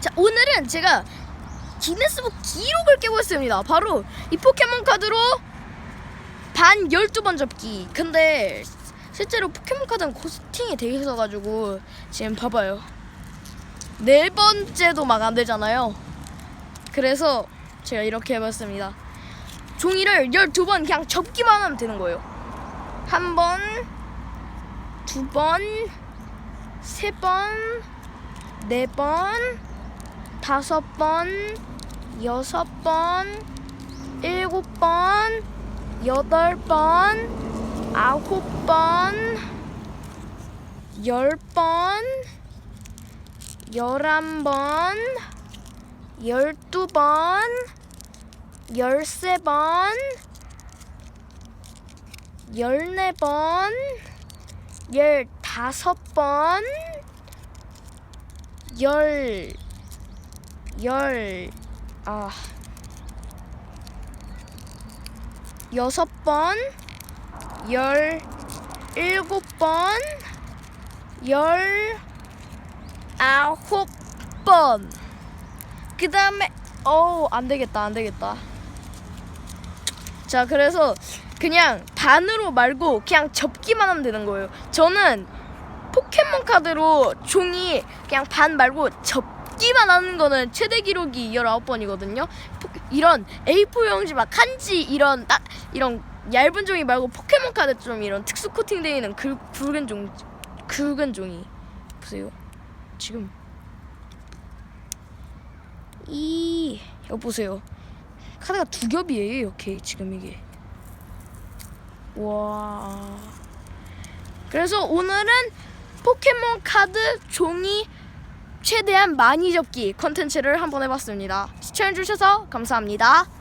자 오늘은 제가 기네스북 기록을 깨고 있습니다. 바로 이 포켓몬 카드로 반 12번 접기. 근데 실제로 포켓몬 카드는 코스팅이 돼 있어가지고 지금 봐봐요. 네 번째도 막 안 되잖아요. 그래서 제가 이렇게 해봤습니다. 종이를 12번 그냥 접기만 하면 되는 거예요. 한 번, 두 번, 세 번, 네 번, 다섯 번, 여섯 번, 일곱 번, 여덟 번, 아홉 번, 열 번, 열한 번, 열두 번, 열세 번, 열네 번, 열다섯 번, 열, 열, 아, 여섯 번, 열, 일곱 번, 열, 아홉 번. 그 다음에, 어우, 안 되겠다, 안 되겠다. 자, 그래서 그냥 반으로 말고 그냥 접기만 하면 되는 거예요. 저는 포켓몬 카드로 종이 그냥 반 말고 접 기만 하는 거는 최대 기록이 19번이거든요. 이런 A4 용지 막 한지 이런 딱 이런 얇은 종이 말고 포켓몬 카드 좀 이런 특수 코팅 되어 있는 굵, 굵은 종 굵은 종이 보세요. 지금 이 이거 보세요. 카드가 두 겹이에요. 이렇게 지금 이게. 와. 그래서 오늘은 포켓몬 카드 종이 최대한 많이 접기 컨텐츠를 한번 해봤습니다. 시청해주셔서 감사합니다.